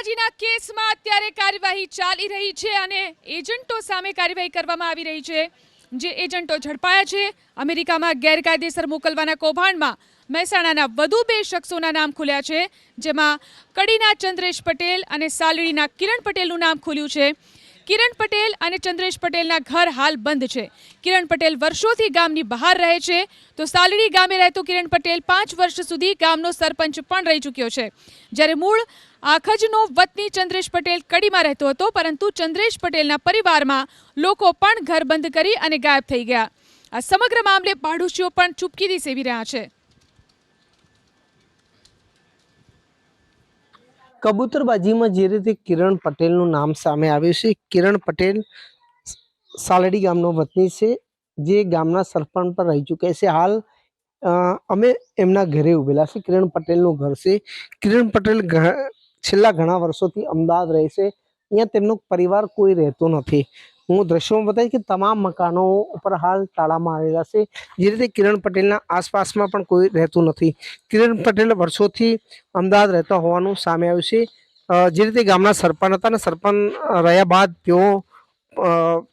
કબૂતરબાજીના કેસમાં અત્યારે કાર્યવાહી ચાલી રહી છે અને એજન્ટો સામે કાર્યવાહી કરવામાં આવી રહી છે. જે એજન્ટો ઝડપાયા છે, અમેરિકામાં ગેરકાયદેસર મોકલવાના કૌભાંડમાં મહેસાણાના વધુ બે શખ્સોના નામ ખુલ્યા છે, જેમાં કડીના ચંદ્રેશ પટેલ અને સાલડીના કિરણ પટેલનું નામ ખુલ્યું છે. કિરણ પટેલ અને ચંદ્રેશ પટેલના ઘર હાલ બંધ છે. કિરણ પટેલ વર્ષોથી ગામની બહાર રહે છે. તો સાલડી ગામે રહેતો કિરણ પટેલ પાંચ વર્ષ સુધી ગામનો સરપંચ પણ રહી ચૂક્યો છે. જ્યારે મૂળ આખજનો વતની ચંદ્રેશ પટેલ કડીમાં રહેતો હતો, પરંતુ ચંદ્રેશ પટેલના પરિવારમાં લોકો પણ ઘર બંધ કરી અને ગાયબ થઈ ગયા. આ સમગ્ર મામલે પાડોશીઓ પણ ચૂપકીથી સેવી રહ્યા છે. કબૂતરબાજીમાં જે રીતે કિરણ પટેલનું નામ સામે આવ્યું છે. કિરણ પટેલ સાલડી ગામનો વતની છે, જે ગામના સરપંચ પર રહી ચૂક્યા છે. હાલ અમે એમના ઘરે ઉભેલા છે. કિરણ પટેલનું ઘર છે. કિરણ પટેલ છેલ્લા ઘણા વર્ષોથી અમદાવાદ રહે છે. અહીંયા તેમનો પરિવાર કોઈ રહેતો નથી. હું દ્રશ્યોમાં બતાવીશ કે તમામ મકાનો ઉપર હાલ તાળામાં આવેલા છે. જે રીતે કિરણ પટેલના આસપાસમાં પણ કોઈ રહેતું નથી. કિરણ પટેલ વર્ષોથી અમદાવાદ રહેતા હોવાનું સામે આવ્યું છે. જે રીતે ગામના સરપંચ હતા અને સરપંચ રહ્યા બાદ તેઓ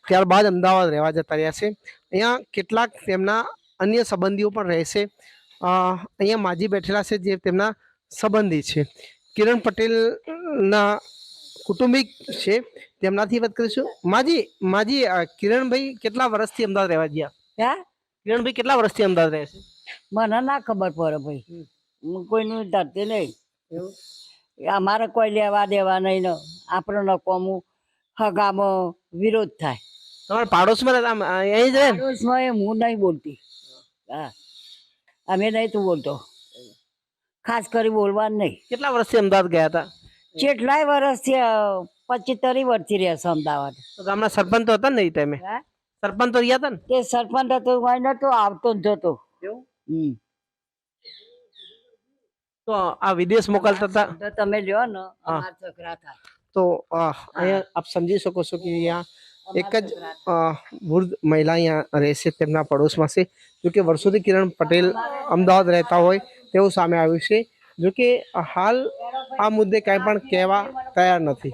ત્યારબાદ અમદાવાદ રહેવા જતા રહ્યા છે. અહીંયા કેટલાક તેમના અન્ય સંબંધીઓ પણ રહેશે અહીંયા માજી બેઠેલા છે જે તેમના સંબંધી છે. કિરણ પટેલના કુટુંબિક છે તેમનાથી વાત કરીશું. માજી માજી કિરણભાઈ કેટલા વર્ષથી અમદાવાદ રહેવા ગયા? હે? કિરણભાઈ કેટલા વર્ષથી અમદાવાદ રહે છે? મને ના ખબર પડે ભાઈ. હું કોઈનું ધરતી નહીં? અમારે કોઈ લેવા દેવા નહીં ને. ન કોમું હગામાં વિરોધ થાય. તમારા પાડોશમાં રહેતા અહીં જ રહે પાડોશમાં હું નહીં બોલતી. હા. અમે નહીં તું બોલતો. ખાસ કરી બોલવાનું નહીં. કેટલા વર્ષથી અમદાવાદ ગયા હતા? કેટલાય વર્ષથી પચીતરી વર્ષથી રહેશે અમદાવાદ. તો ગામના સરપંચ તો હતા ને એ ટાઈમે? સરપંચ તો રહ્યા હતા ને? તે સરપંચ હતો કોઈ નતો આવતો જ જતો હમ. તો આ વિદેશ મોકલતા હતા? તમે લ્યો ને તો અહીંયા આપ સમજી શકો છો કે અહીંયા એક જ વૃદ્ધ મહિલા અહીંયા રહેશે તેમના પડોશમાં છે. જોકે વર્ષોથી કિરણ પટેલ અમદાવાદ રહેતા હોય તેવું સામે આવ્યું છે. જોકે હાલ આ મુદ્દે કાંઈ પણ કહેવા તૈયાર નથી.